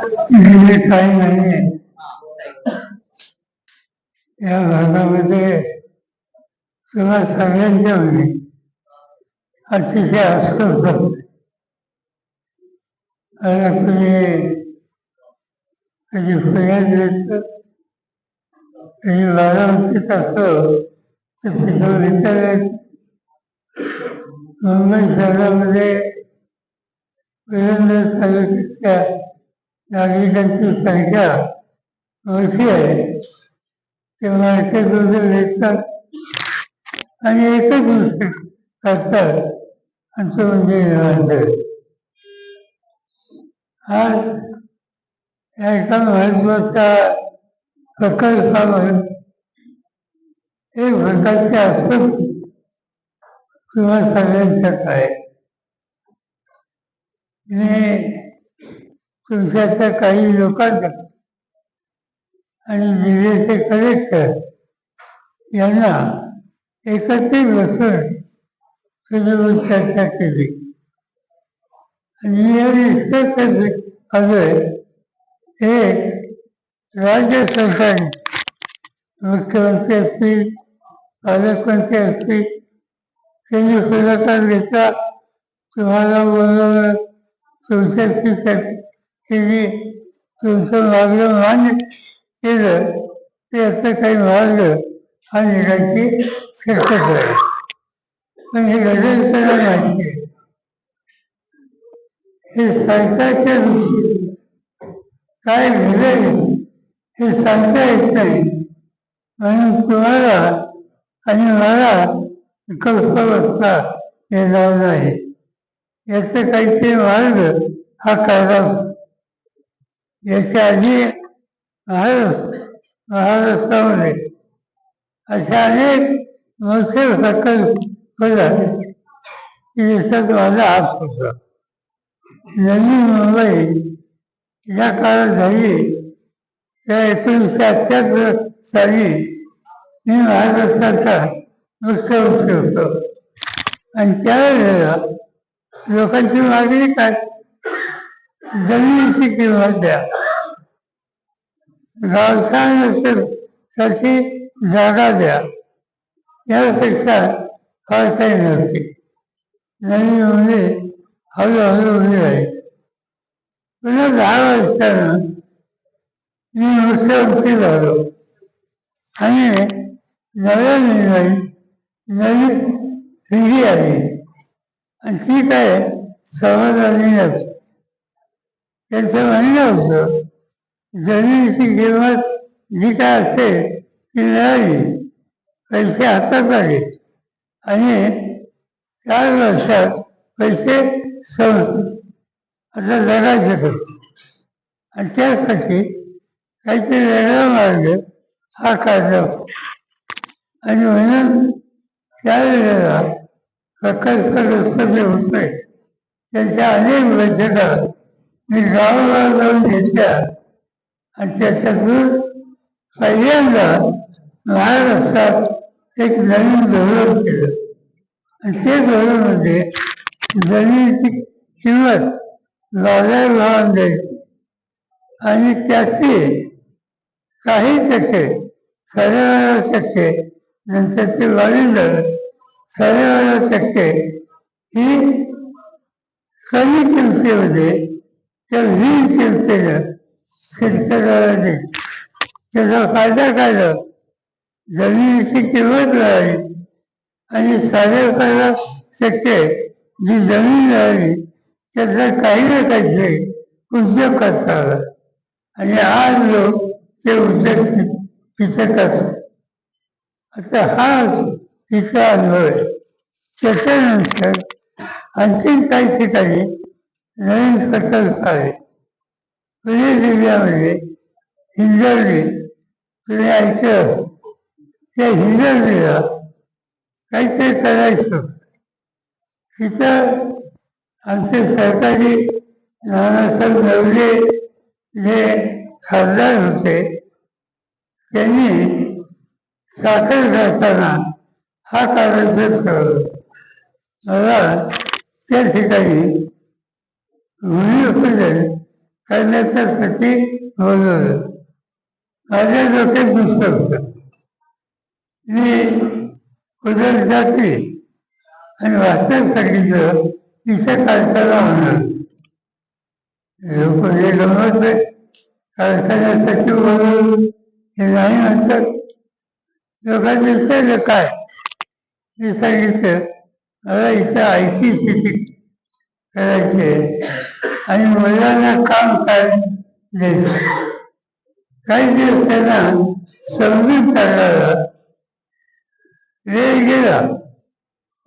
काही नाही. या भागामध्ये किंवा सगळ्यांच्या मध्ये अतिशय अस्वस्थ आता कुणी कधी पुण्यात जायचं? कधी बारामतीत असो तर तिथं विचारायचं मुंबई शहरामध्ये पुरंदर तालुक्याच्या नागरिकांची संख्या अशी आहे. ते मार्केटमधून लेखतात आणि एकच दुसरे करतात. आणि तो म्हणजे निवांत आज या एका महत्त्वाच्या प्रकल्पावर एक प्रकारचे आसपास किंवा सगळ्यांच्यात आहे. आणि तुमच्याच्या काही लोकांना आणि जिल्ह्याचे कलेक्टर यांना एकत्रित बसून तुझ्यावर चर्चा केली आणि या निष्कर्ष आलोय हे राज्य सरकारने मुख्यमंत्री असतील पालकमंत्री असतील त्यांनी पुढाकार घेतला तुम्हाला बोलवलं तुमच्याशी की तुमचं मार्ग मान्य केलं ते असं काही मार्ग हा निघायची शक्यता आहे पण हे गरज माहिती आहे. हे सरकारच्या दिवशी काय घडेल हे सांगता येत नाही. म्हणून तुम्हाला आणि मला गप्प बसता येणार नाही याचं काहीतरी मार्ग हा काढला याच्या आधी महाराष्ट्रामध्ये अशा अनेक मोठे प्रकल्प झाले की माझा हात होता नवी मुंबई या काळात झाली. त्या एकोणीसशे अठ्ठ्याहत्तर साली मी महाराष्ट्राचा मुख्यमंत्री होतो. आणि त्यावेळेला लोकांची मागणी काय? जमिनीची किंमत द्या. साठी जागा द्या. यापेक्षा फार काही नव्हती नवी हळूहळू उभी राहील. पुन्हा दहा वर्षानं मी मुख्यमंत्री झालो. आणि नव्या निर्णय नवी पिढी आली. आणि ती काय समाधानी नसते त्यांचं म्हणणं होतं जमिनीची किंमत जी काय असेल ती मिळाली पैसे हातात आले आणि चार वर्षात पैसे संपले आता जगायचं कसं आणि त्यासाठी काहीतरी वेगळा मार्ग हा काढला आणि म्हणून त्यावेळेला प्रकल्पग्रस्त जे होते त्यांच्या अनेक वैद्यकात मी गावाला जाऊन घेतल्या आणि त्याच्यातून पहिल्यांदा महाराष्ट्रात एक नवीन धोरण केलं. आणि ते धोरण म्हणजे जमिनीची किंमत बाजार भावान द्यायची. आणि त्याची काही टक्के साडेबारा टक्के नंतर ते वाढून झालं साडेबारा टक्के ही कमी किमतीमध्ये त्या वीज किमतीनं शेतकऱ्याने त्याचा फायदा काय जमिनीची किंमत मिळाली आणि साडेबारा शक्य जी जमीन मिळाली त्याचा काही ना काहीतरी उद्योग करता आला. आणि आज लोक ते उद्योग तिथे करतात आता हा तिचा अनुभव आहे. त्याच्यानंतर आणखीन काही ठिकाणी नवीन प्रकल्प आले पुणे जिल्ह्यामध्ये तुम्ही ऐकलं? त्या हिंजवडीला काहीतरी करायचं होतं. तिथं आमचे सरकारी नानासाहेब नवले जे खासदार होते. त्यांनी साखर करताना हा कार्यक्रम मला त्या ठिकाणी भूमिपूजन करण्याच्यासाठी बोलवलं माझ्या डोक्यात दुसरं होतं. मी कुदर जाते आणि वास्तव सांगितलं तिच्या कारखाना होणार. लोक हे गमत नाही कारखान्यासाठी बोलवलं. हे नाही म्हणतात. लोकांनी विचारलं काय? मी सांगितलं मला इथं आयसी सी करायचे. आणि मुलांना काम काय द्यायचं. काही दिवस त्यांना समजून सांगायला वेळ गेला.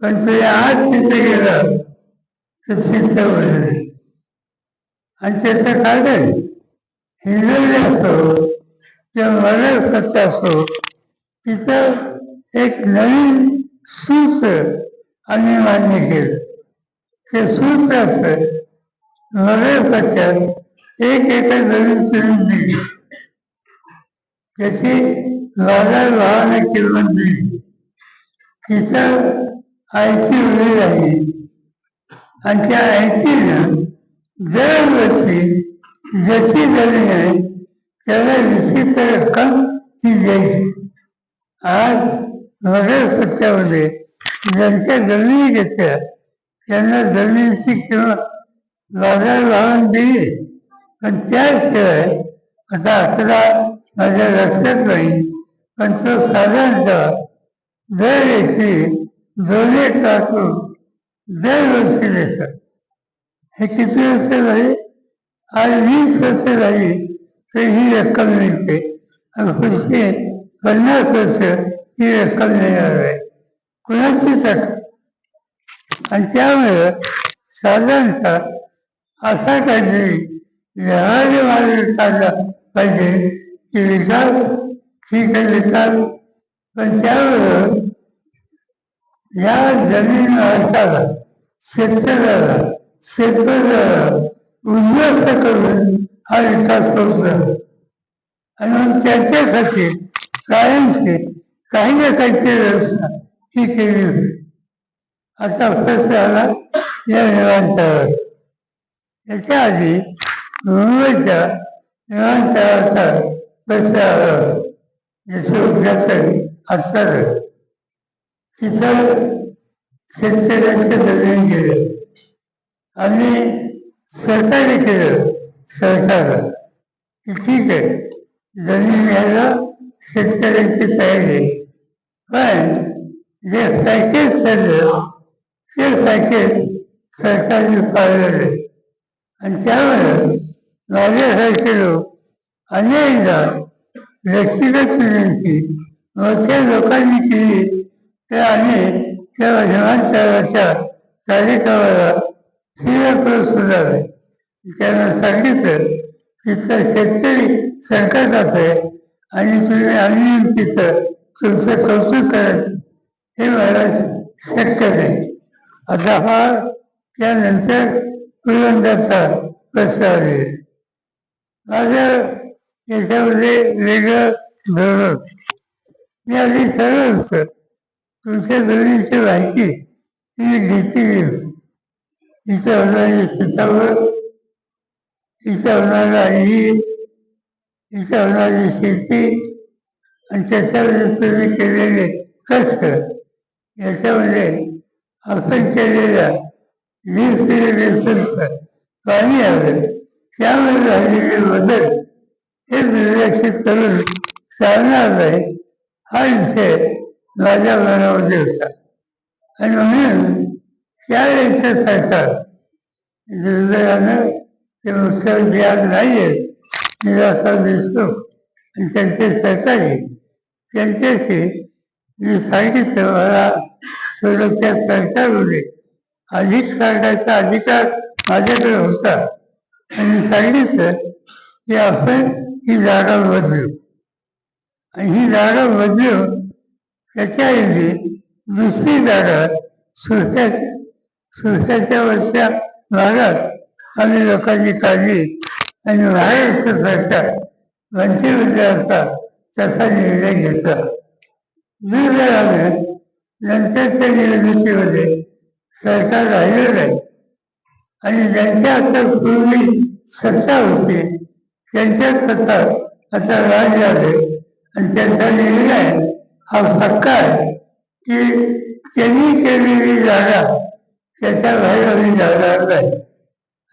पण तुझ्या आज तिथे गेला तर शिस्त आणि त्याचं कारण हिंदवी असो किंवा मराठ सत्ता असो तिथं एक नवीन सूत्र आम्ही मान्य केलं. ते सूत्र असं मराठ सत्यात एक एकर नवीन फिरून दिली त्याची बाजार भावाने किरण दिली तिच्या आईची उभी राहिली आणि त्या आयटीनं दरवर्षी ज्याची जमीन आहे त्याला विशिष्ट रक्कम ही द्यायची. आज नगर सत्यामध्ये ज्यांच्या जमिनी घेतल्या त्यांना जमिनीची किंवा बाजार लावून दिली. पण त्याशिवाय आता अकरा माझ्या लक्षात नाही पण तो साधारणतः दर एकरी दोन टाकून दरवर्षी देतात. हे किती वर्ष झाली? आज वीस वर्ष झाली तर ही रक्कम मिळते. आणि पुढचे पन्नास वर्ष ही रक्कम मिळणार आहे. कुणाची आणि त्यामुळे साधारणतः असा काहीतरी व्यवहार मार्ग काढला पाहिजे की विकास ठीक आहे विकास पण त्यावर या जमीन मालकाला शेतकऱ्याला शेतकऱ्याला उद्ध्वस्त करून हा विकास करू आणि मग त्याच्यासाठी कायमची काही ना काहीतरी व्यवस्था ही केली होती. असा प्रश्न आला या विमानतळावर याच्या आधी मुंबईच्या विमानतळाचा प्रश्न आला. होता याचे उद्घाटन असताना तिथं शेतकऱ्यांचे जमीन गेले. आणि सरकारने केलं सरकारला. की ठीक आहे. जमीन घ्यायला शेतकऱ्यांची तयारी पण जे पॅकेज चाललं ते पॅकेज सरकारने पाळलेले. आणि त्यामुळे माझ्यासारखे लोक अनेकदा व्यक्तिगत विनंती मोठ्या लोकांनी केली. तर आम्ही त्या विमानतळाच्या कार्यक्रमाला हिरकत सुद्धा त्यांना सांगितलं तिथं शेतकरी संकटात आहे आणि तुम्ही अनियंत्रित तिथं तुमचं कौतुक करायचं. हे मला शक्य नाही. आता हा त्यानंतर पुरंदरचा प्रश्न आले माझ्या याच्यामध्ये वेगळं धोरण. मी आधी सरळ होतं तुमच्या जमिनीची माहिती मी घेतलेली होती तिच्या होणारी शेतावर तिच्या होणारा आई तिच्या होणारी शेती आणि त्याच्यामध्ये तुम्ही केलेले कष्ट याच्यामध्ये आपण केलेल्या वीस दिवसेदिवस पाणी आलं त्यामुळे झालेले बदल हे दुर्लक्षित करून चालणार नाही. हा विषय माझ्या मनामध्ये होता आणि म्हणून त्यावेळेचं सरकार दुर्दैवानं ते मुख्यमंत्री आज नाही आहेत निरासार देशमुख आणि त्यांचे सहकारी त्यांच्याशी मी सांगितलं मला थोडं सरकार होते. अधिक सांगायचा अधिकार माझ्याकडे होता. आणि सांगितलं की आपण ही जागा बदलू. आणि ही जागा बदलू त्याच्याऐवजी दुसरी जागा सुरक्षाच्या सुरक्षाच्या वरच्या भागात आम्ही लोकांची काळजी आणि महाराष्ट्र सरकार वंचित विद्यार्था तसा निर्णय घेतला. दुर्दैवानं नंतरच्या निवडणुकीमध्ये सरकार राहिलं नाही आणि ज्यांच्या आता पूर्वी सत्ता होती त्यांच्या सत्ता आता राज्य आले आणि त्यांचा निर्णय हा पक्का आहे. की त्यांनी केलेली जागा त्याच्या बाहेर आम्ही जाणार नाही.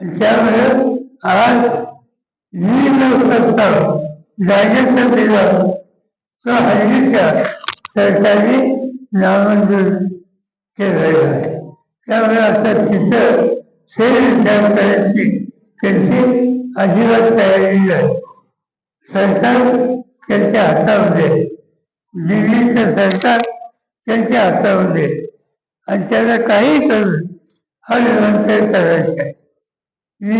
आणि त्यामुळे आज मी न सत्ता जागेचा दिला तो हल्लीच्या सरकारी नामंजूर केलेलं आहे. त्यामुळे आता तिथं फेरविचार करायची त्यांची अजिबात तयारी नाही. सरकार त्यांच्या हातामध्ये दिल्लीचं सरकार त्यांच्या हातामध्ये आणि त्याला काही करून हा व्यवसाय करायचा आहे. मी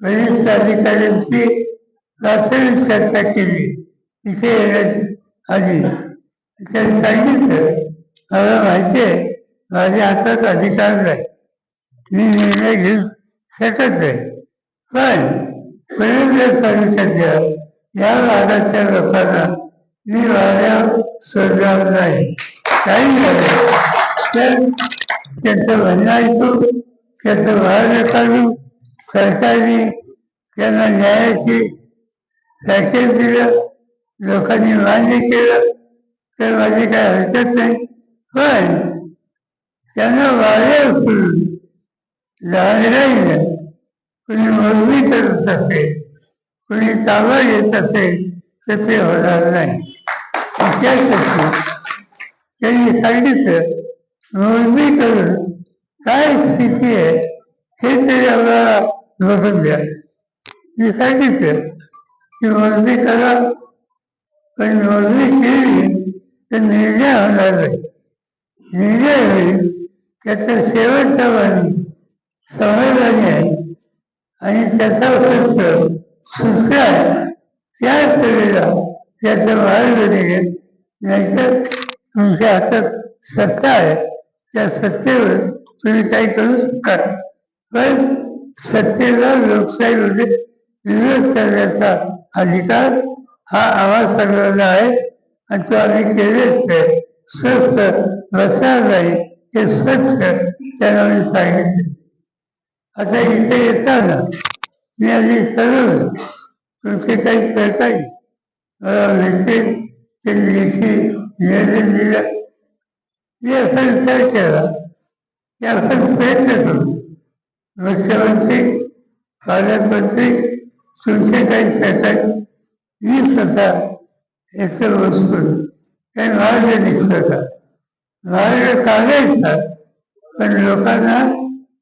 वरिष्ठ अधिकाऱ्यांशी रात्री चर्चा केली. इथे येण्याची आधी त्याने सांगितलं मला माहिती आहे माझ्या हातात अधिकार नाही. मी निर्णय घेऊ शकत नाही. पण पुण्याच्या तालुक्याच्या या भागाच्या लोकांना मी वाऱ्या सोडणार नाही. काही झालं तर त्यांचं म्हणणं ऐकू त्याचं वाऱ्य काढू सरकारने त्यांना न्यायाची पॅकेज दिलं लोकांनी मान्य केलं तर माझी काय हरकत नाही. पण त्यांना वाऱ्या झाड लहान कुणी मोजणी करत असेल कुणी ताबा घेत असेल तर ते होणार नाही. त्यांनी सांगितलं मोजणी करून काय स्थिती आहे हे तरी आम्हाला बघून द्या मी सांगितलं की मोजणी करा पण नोंदणी केली तर निर्णय होणार नाही निर्णय होईल त्याचा शेवटचा माणूस समाधानी आहे आणि त्याचा खर्च सुद्धा आहे त्याच वेळेला त्याचं मार्गदर्शन नाहीतर तुमच्या हातात सत्ता आहे त्या सत्तेवर तुम्ही काही करू शकता पण सत्तेला लोकशाहीमध्ये विरोध करण्याचा अधिकार हा आवाज सगळ्यांना आहे. आणि तो आम्ही केलेच आहे स्वस्त बसणार नाही हे स्वच्छ त्यांना मी सांगितले. आता इथे येताना मी आधी ठरवलं तुमचे काही सहकारी मला भेटतील ते लेखी निवेदन दिलं. मी असा विचार केला की आपण प्रयत्न करू. मुख्यमंत्री पालकमंत्री तुमचे काही सहकारी मी स्वतः याचं बसून काही मार्ग निघतो मार्ग काढायचा पण लोकांना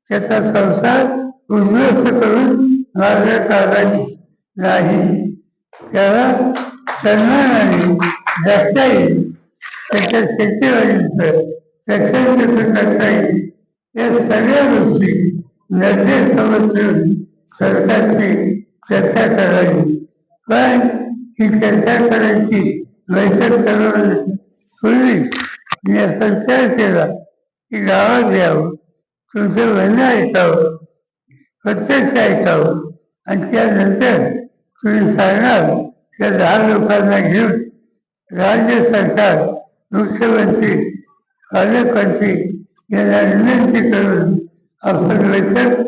त्याचा संसार उद्ध्वस्त करून मार्ग काढायची नाही. त्याला सन्मानाने जगता येईल. त्याच्या शेतीवाडीचं त्याच्या कसं करता येईल. या सगळ्या गोष्टी नजरे समजून सरकारची चर्चा करावी. पण ही चर्चा करायची बैठक करण्यापूर्वी मी असा विचार केला की गावात यावं तुमचं म्हणणं ऐकावं प्रत्यक्ष ऐकावं. आणि त्यानंतर तुम्ही सांगणार त्या दहा लोकांना घेऊन राज्य सरकार मुख्यमंत्री पालकमंत्री यांना विनंती करून आपण बैठक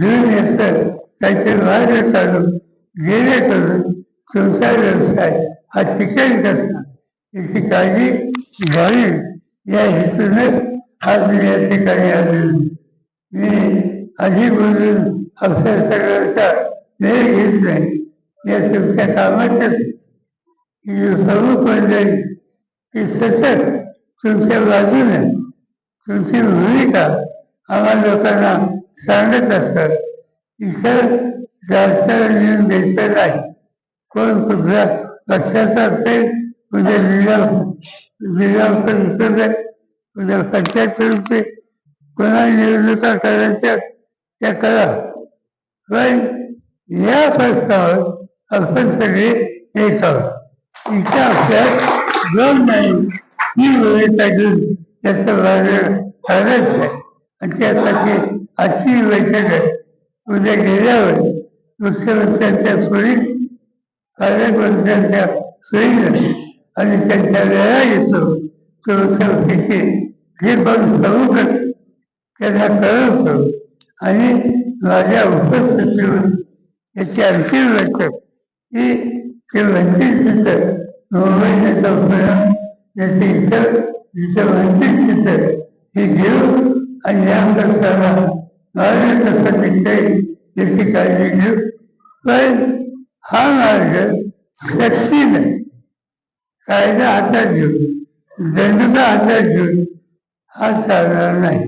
घेऊन येतं त्याचे मार्ग काढून जेणेकरून तुमचा व्यवसाय हा टिकेल कसा याची काळजी घ्यावी. या हेतूने आज मी या ठिकाणी आलेलो मी आधी बोलून अफसर सगळ्यांचा वेळ घेत नाही. या तुमच्या कामाच्याच ही प्रमुख मंडळी ती सतत तुमच्या बाजूने तुमची भूमिका आम्हा लोकांना सांगत असतात इतर राजकारण द्यायचं नाही. कोण कुठल्या पक्षाचा असेल म्हणजे जिल्हा जिल्हा परिषद आहे पंचायत कोणा निवडणुका करायच्या त्या करा. पण या प्रश्नावर आपण सगळे एक आहोत. इथे आपल्यात दोन नाही ही भूमिका घेऊन त्याचं मार्ग काढायचं आहे आणि त्यासाठी आजची बैठक आहे. उद्या गेल्यावर मुख्यमंत्र्यांच्या सोयी पालकमंत्र्यांच्या सोयीनं आणि त्यांच्या वेळा येतो तो मुख्यमंत्री हे बघ प्रमुख त्यांना कळवतो आणि माझ्या उपस्थितीवर याची अंतिम लक्षात की ते वंचित चित्र मोबाईलचा उपयोग जसे इतर जिथं वंचित चित्र हे घेऊ आणि या करताना मार्ग कसा निघता याची काळजी घेऊ पण हा मार्ग शक्तीने नाही कायदा हातात घेऊन जनता हातात घेऊन हा चालणार नाही.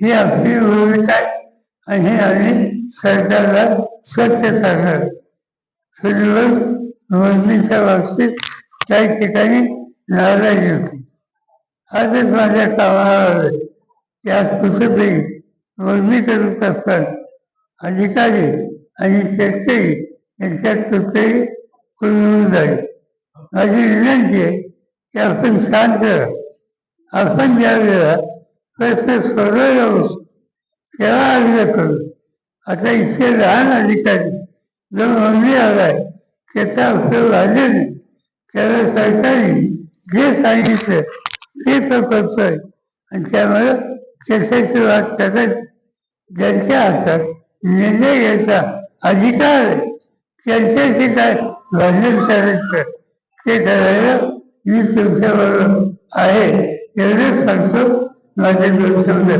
ही आपली भूमिका आहे आणि हे आम्ही सरकारला स्वच्छ करणार सुरुवात मोजणीच्या बाबतीत काही ठिकाणी नाराजी होती. आजच माझ्या कामाला आलं की आज कुठेतरी मोजणी करत असताना अधिकारी आणि शेतकरी यांच्यात कुठेही कुलून जाईल. माझी विनंती आहे की आपण शांत आपण ज्या वेळेला प्रश्न सोडवायला बसू तेव्हा अर्ज करू. आता इतके लहान अधिकारी जो नोंदणी आलाय त्याचा उपयोग आले नाही. त्याला सरकारी जे सांगितलं ते तो करतोय. आणि त्यामुळे त्याच्याशी वाद करायची. ज्यांच्या हातात निर्णय घ्यायचा अधिकार त्यांच्याशी काय भांडण करायचं? ते करायला मी तुमच्याबरोबर आहे. एवढंच सांगतो. माझे दोन शब्द